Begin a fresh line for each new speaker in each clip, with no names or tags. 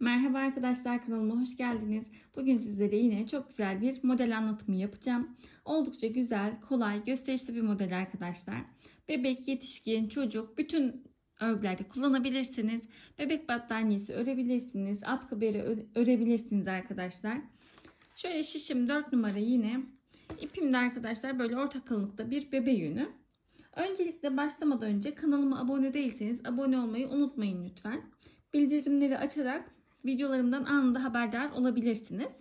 Merhaba arkadaşlar kanalıma hoş geldiniz. Bugün sizlere yine çok güzel bir model anlatımı yapacağım. Oldukça güzel, kolay, gösterişli bir model arkadaşlar. Bebek, yetişkin, çocuk bütün örgülerde kullanabilirsiniz. Bebek battaniyesi örebilirsiniz. Atkı beri örebilirsiniz arkadaşlar. Şöyle şişim 4 numara yine. İpim de arkadaşlar böyle orta kalınlıkta bir bebe yünü. Öncelikle başlamadan önce kanalıma abone değilseniz abone olmayı unutmayın lütfen. Bildirimleri açarak videolarımdan anında haberdar olabilirsiniz.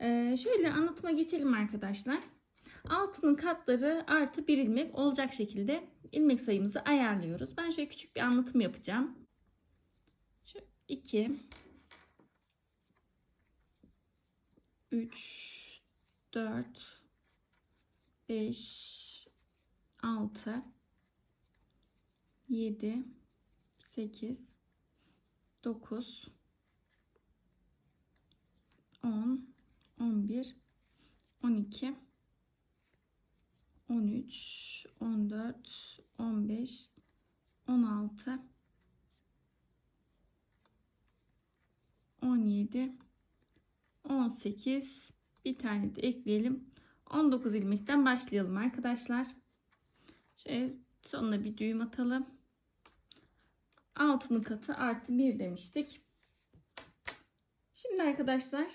Ee, şöyle anlatıma geçelim arkadaşlar. Altının katları artı bir ilmek olacak şekilde ilmek sayımızı ayarlıyoruz. Ben şöyle küçük bir anlatım yapacağım. Şu 2 3 4 5 6 7 8 9 10 11 12 13 14 15 16 17 18 bir tane de ekleyelim. 19 ilmekten başlayalım arkadaşlar. Şöyle sonuna bir düğüm atalım. Altının katı artı 1 demiştik. Şimdi arkadaşlar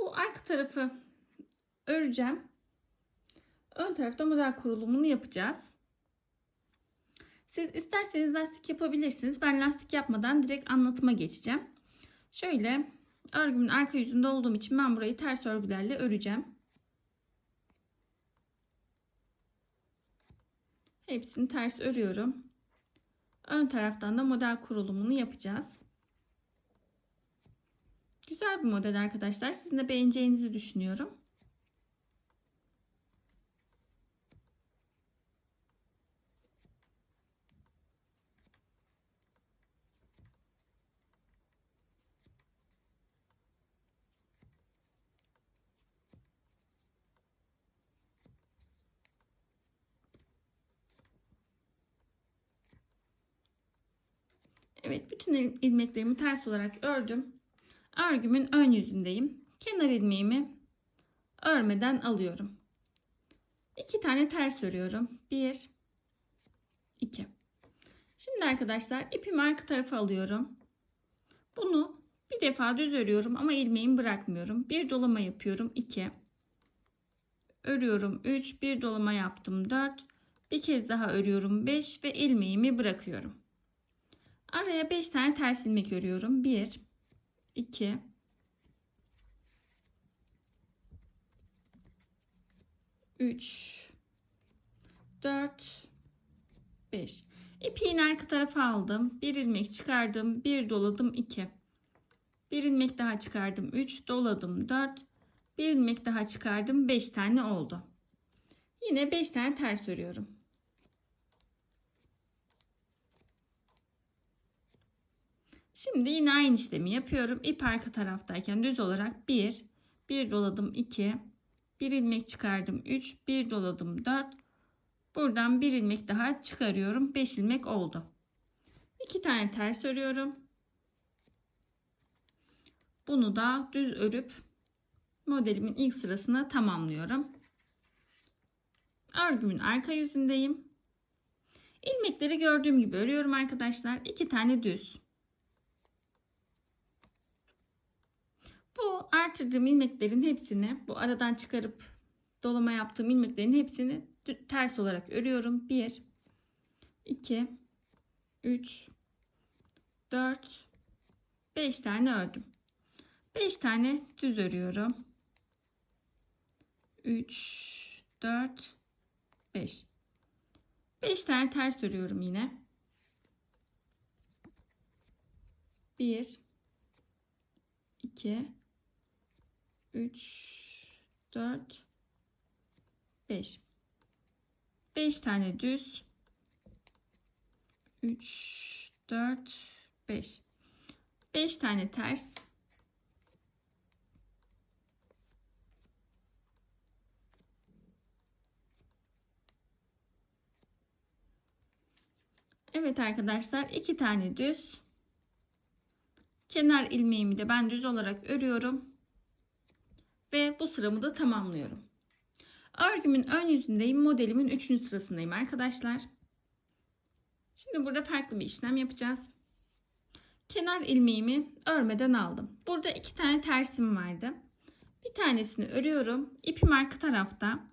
bu arka tarafı öreceğim. Ön tarafta model kurulumunu yapacağız. Siz isterseniz lastik yapabilirsiniz. Ben lastik yapmadan direkt anlatıma geçeceğim. Şöyle örgümün arka yüzünde olduğum için ben burayı ters örgülerle öreceğim. Hepsini ters örüyorum. Ön taraftan da model kurulumunu yapacağız güzel bir model arkadaşlar sizin de beğeneceğinizi düşünüyorum Evet bütün il- ilmeklerimi ters olarak ördüm. Örgümün ön yüzündeyim. Kenar ilmeğimi örmeden alıyorum. İki tane ters örüyorum. Bir, iki. Şimdi arkadaşlar ipimi arka tarafa alıyorum. Bunu bir defa düz örüyorum ama ilmeğimi bırakmıyorum. Bir dolama yapıyorum. 2 örüyorum 3 bir dolama yaptım 4 bir kez daha örüyorum 5 ve ilmeğimi bırakıyorum. Araya 5 tane ters ilmek örüyorum. 1 2 3 4 5 İpiğin arka tarafa aldım. Bir ilmek çıkardım. Bir doladım 2. Bir ilmek daha çıkardım. 3 doladım 4. Bir ilmek daha çıkardım. 5 tane oldu. Yine 5 tane ters örüyorum. Şimdi yine aynı işlemi yapıyorum. İp arka taraftayken düz olarak 1, 1 doladım 2, 1 ilmek çıkardım 3, 1 doladım 4. Buradan 1 ilmek daha çıkarıyorum. 5 ilmek oldu. 2 tane ters örüyorum. Bunu da düz örüp modelimin ilk sırasını tamamlıyorum. Örgümün arka yüzündeyim. İlmekleri gördüğüm gibi örüyorum arkadaşlar. 2 tane düz. Bu artırdığım ilmeklerin hepsini bu aradan çıkarıp dolama yaptığım ilmeklerin hepsini ters olarak örüyorum. 1 2 3 4 5 tane ördüm. 5 tane düz örüyorum. 3 4 5 5 tane ters örüyorum yine. 1 2 3 4 5 5 tane düz. 3 4 5 5 tane ters. Evet arkadaşlar iki tane düz. Kenar ilmeğimi de ben düz olarak örüyorum. Ve bu sıramı da tamamlıyorum. Örgümün ön yüzündeyim. Modelimin 3. sırasındayım arkadaşlar. Şimdi burada farklı bir işlem yapacağız. Kenar ilmeğimi örmeden aldım. Burada iki tane tersim vardı. Bir tanesini örüyorum. İpim arka tarafta.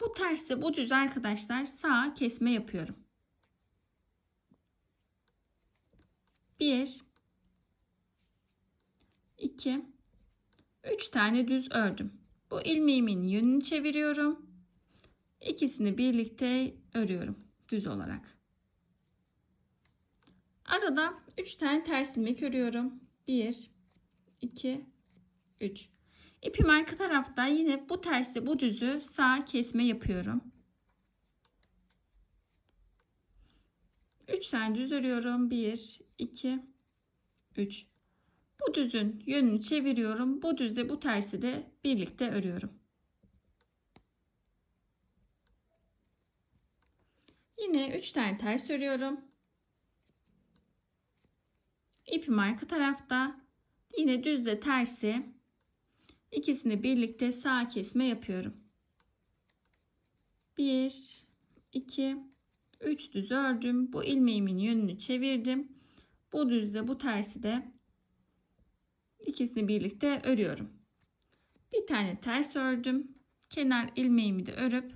Bu terste bu düz arkadaşlar sağa kesme yapıyorum. 1 2 3 tane düz ördüm. Bu ilmeğimin yönünü çeviriyorum. İkisini birlikte örüyorum düz olarak. Arada 3 tane ters ilmek örüyorum. 1 2 3 İpim arka tarafta yine bu tersi bu düzü sağ kesme yapıyorum. 3 tane düz örüyorum. 1 2 3 Bu düzün yönünü çeviriyorum. Bu düzle bu tersi de birlikte örüyorum. Yine 3 tane ters örüyorum. İpim arka tarafta. Yine düzle tersi İkisini birlikte sağ kesme yapıyorum. 1 2 3 düz ördüm. Bu ilmeğimin yönünü çevirdim. Bu düzle bu tersi de ikisini birlikte örüyorum. Bir tane ters ördüm. Kenar ilmeğimi de örüp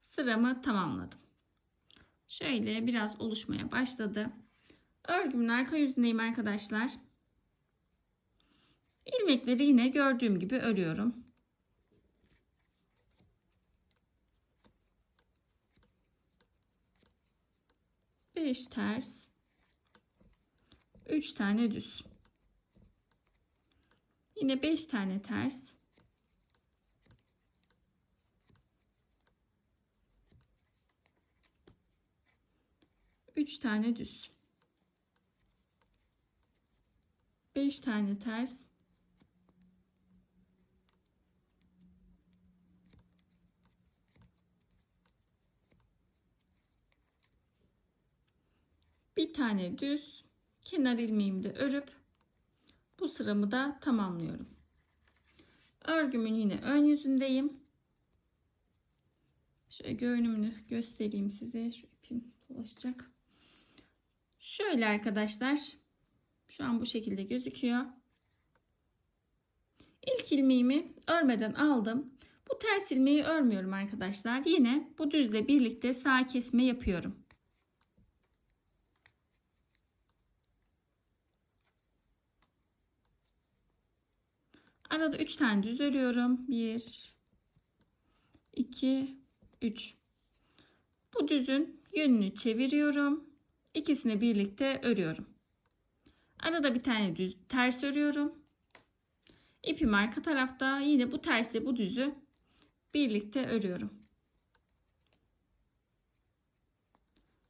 sıramı tamamladım. Şöyle biraz oluşmaya başladı. Örgümün arka yüzündeyim arkadaşlar. İlmekleri yine gördüğüm gibi örüyorum. Beş ters. Üç tane düz. Yine beş tane ters. Üç tane düz. Beş tane ters. bir tane düz kenar ilmeğimi de örüp bu sıramı da tamamlıyorum. Örgümün yine ön yüzündeyim. Şöyle görünümünü göstereyim size. Şu ipim dolaşacak. Şöyle arkadaşlar. Şu an bu şekilde gözüküyor. İlk ilmeğimi örmeden aldım. Bu ters ilmeği örmüyorum arkadaşlar. Yine bu düzle birlikte sağ kesme yapıyorum. Arada 3 tane düz örüyorum. 1 2 3 Bu düzün yönünü çeviriyorum. İkisini birlikte örüyorum. Arada bir tane düz ters örüyorum. İpim arka tarafta. Yine bu tersi bu düzü birlikte örüyorum.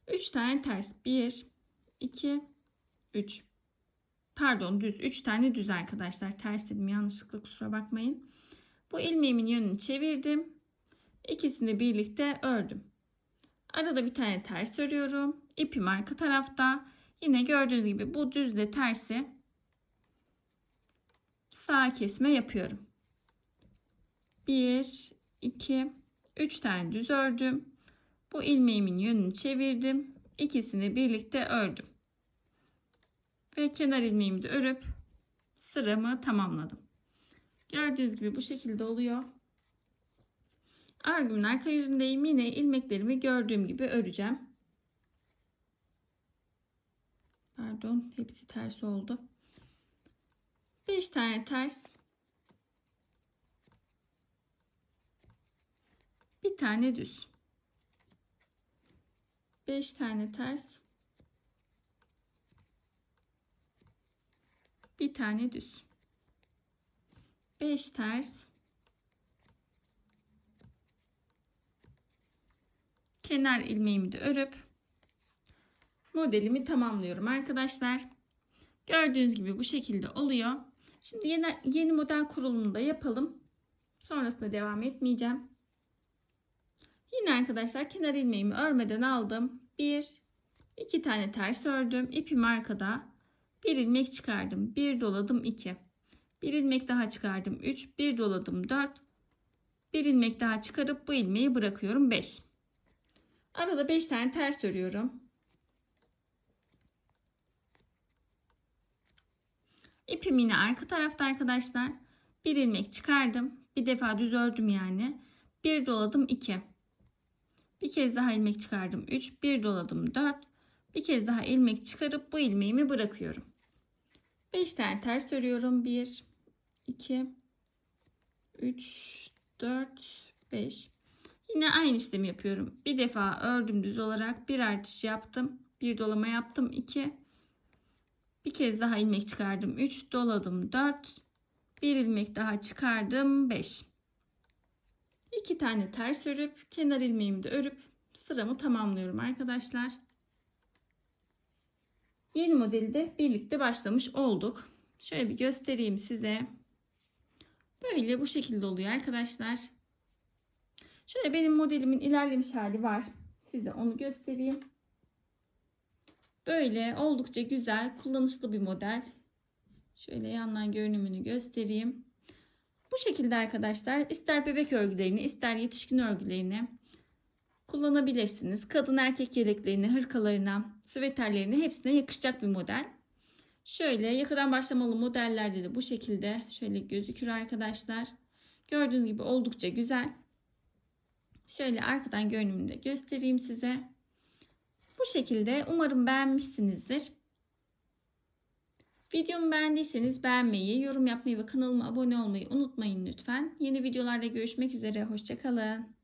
3 tane ters. 1 2 3 Pardon düz 3 tane düz arkadaşlar. Ters dedim yanlışlıkla kusura bakmayın. Bu ilmeğimin yönünü çevirdim. İkisini birlikte ördüm. Arada bir tane ters örüyorum. İpim arka tarafta. Yine gördüğünüz gibi bu düzle tersi sağ kesme yapıyorum. 1 2 3 tane düz ördüm. Bu ilmeğimin yönünü çevirdim. İkisini birlikte ördüm ve kenar ilmeğimi de örüp sıramı tamamladım. Gördüğünüz gibi bu şekilde oluyor. Örgümün arka yüzündeyim. Yine ilmeklerimi gördüğüm gibi öreceğim. Pardon hepsi ters oldu. 5 tane ters. Bir tane düz. 5 tane ters. Bir tane düz. 5 ters. Kenar ilmeğimi de örüp modelimi tamamlıyorum arkadaşlar. Gördüğünüz gibi bu şekilde oluyor. Şimdi yeni, yeni model kurulumunu da yapalım. Sonrasında devam etmeyeceğim. Yine arkadaşlar kenar ilmeğimi örmeden aldım. Bir iki tane ters ördüm. İpim arkada Bir ilmek çıkardım. Bir doladım 2. Bir ilmek daha çıkardım 3. Bir doladım 4. Bir ilmek daha çıkarıp bu ilmeği bırakıyorum 5. Arada 5 tane ters örüyorum. İpim yine arka tarafta arkadaşlar. Bir ilmek çıkardım. Bir defa düz ördüm yani. Bir doladım 2. Bir kez daha ilmek çıkardım 3. Bir doladım 4. Bir kez daha ilmek çıkarıp bu ilmeğimi bırakıyorum. 5 tane ters örüyorum. 1 2 3 4 5 Yine aynı işlemi yapıyorum. Bir defa ördüm düz olarak bir artış yaptım. Bir dolama yaptım 2 bir kez daha ilmek çıkardım 3 doladım 4 bir ilmek daha çıkardım 5 2 tane ters örüp kenar ilmeğimi de örüp sıramı tamamlıyorum arkadaşlar. Yeni modeli de birlikte başlamış olduk. Şöyle bir göstereyim size. Böyle bu şekilde oluyor arkadaşlar. Şöyle benim modelimin ilerlemiş hali var. Size onu göstereyim. Böyle oldukça güzel, kullanışlı bir model. Şöyle yandan görünümünü göstereyim. Bu şekilde arkadaşlar ister bebek örgülerini ister yetişkin örgülerini kullanabilirsiniz. Kadın erkek yeleklerini, hırkalarına, süveterlerine hepsine yakışacak bir model. Şöyle yakadan başlamalı modellerde de bu şekilde şöyle gözükür arkadaşlar. Gördüğünüz gibi oldukça güzel. Şöyle arkadan görünümünü de göstereyim size. Bu şekilde umarım beğenmişsinizdir. Videomu beğendiyseniz beğenmeyi, yorum yapmayı ve kanalıma abone olmayı unutmayın lütfen. Yeni videolarda görüşmek üzere. Hoşçakalın.